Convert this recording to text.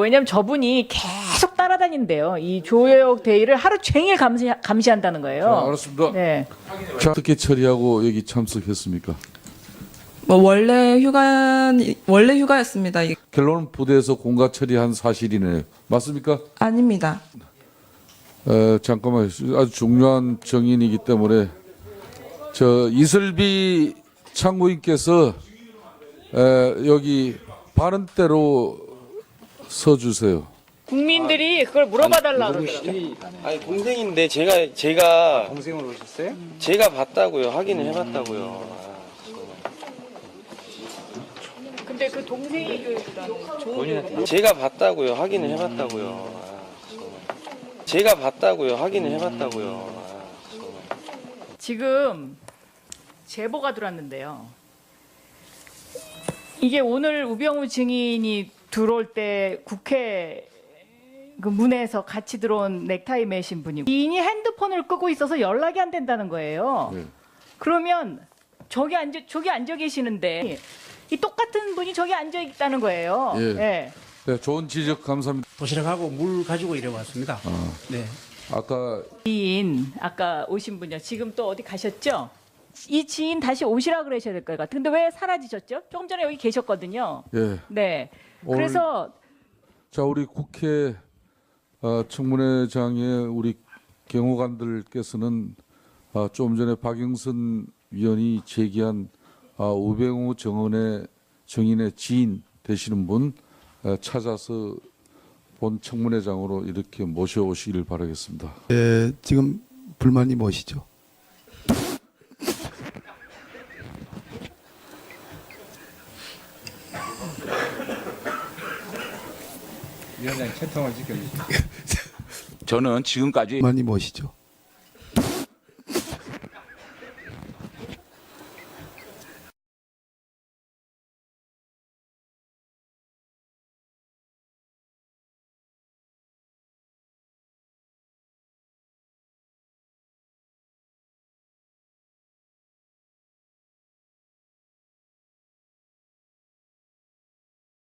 왜냐면 저분이 계속 따라다닌대요. 이 조혁 대의를 하루 종일 감시, 감시한다는 거예요. 자, 알았습니다. 네. 자, 어떻게 처리하고 여기 참석했습니까? 뭐 원래 휴가 원래 휴가였습니다. 결론은 부대에서 공가 처리한 사실이네요. 맞습니까? 아닙니다. 에, 잠깐만 아주 중요한 정인이기 때문에 저 이슬비 참고인께서 에, 여기 발언대로 서주세요. 국민들이 그걸 물어봐 달라고 그러더라고요. 아니 동생인데 제가 제가 동생으로 오셨어요? 제가 봤다고요. 확인을 해봤다고요. 근데 그 동생이 그 제가 봤다고요. 확인을 해봤다고요. 제가 봤다고요. 확인을 해봤다고요. 지금 제보가 들어왔는데요. 이게 오늘 우병우 증인이 들어올 때 국회 그 문에서 같이 들어온 넥타이 매신 분이 이인이 핸드폰을 끄고 있어서 연락이 안 된다는 거예요. 네. 그러면 저기 앉아 저기 앉아 계시는데 이 똑같은 분이 저기 앉아 있다는 거예요. 예. 예. 네, 좋은 지적 감사합니다. 도시락하고 물 가지고 이래 왔습니다. 네. 아까 지인 아까 오신 분이요. 지금 또 어디 가셨죠? 이 지인 다시 오시라 그러셔야 될 것 같아요. 근데 왜 사라지셨죠? 조금 전에 여기 계셨거든요. 예, 네. 오늘- 그래서 자 우리 국회 어, 청문회장의 우리 경호관들께서는 어, 좀 전에 박영선 위원이 제기한 어, 우병우 정원의 정인의 지인 되시는 분 어, 찾아서 본 청문회장으로 이렇게 모셔오시기를 바라겠습니다. 예, 지금 불만이 무엇이죠? 저는 지금까지 불만이 무엇이죠?